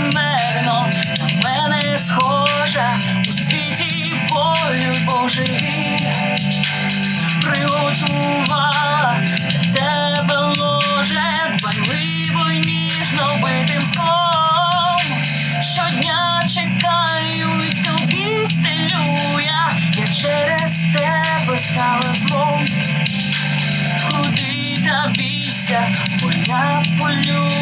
безмерно на мене схожа у світі болю божеві, приготувала для тебе ложе, дбайливо й ніжно битим склом. Щодня чекаю і тобі стелю я, я через тебе стала злом. Куди та бійся, бо я полю.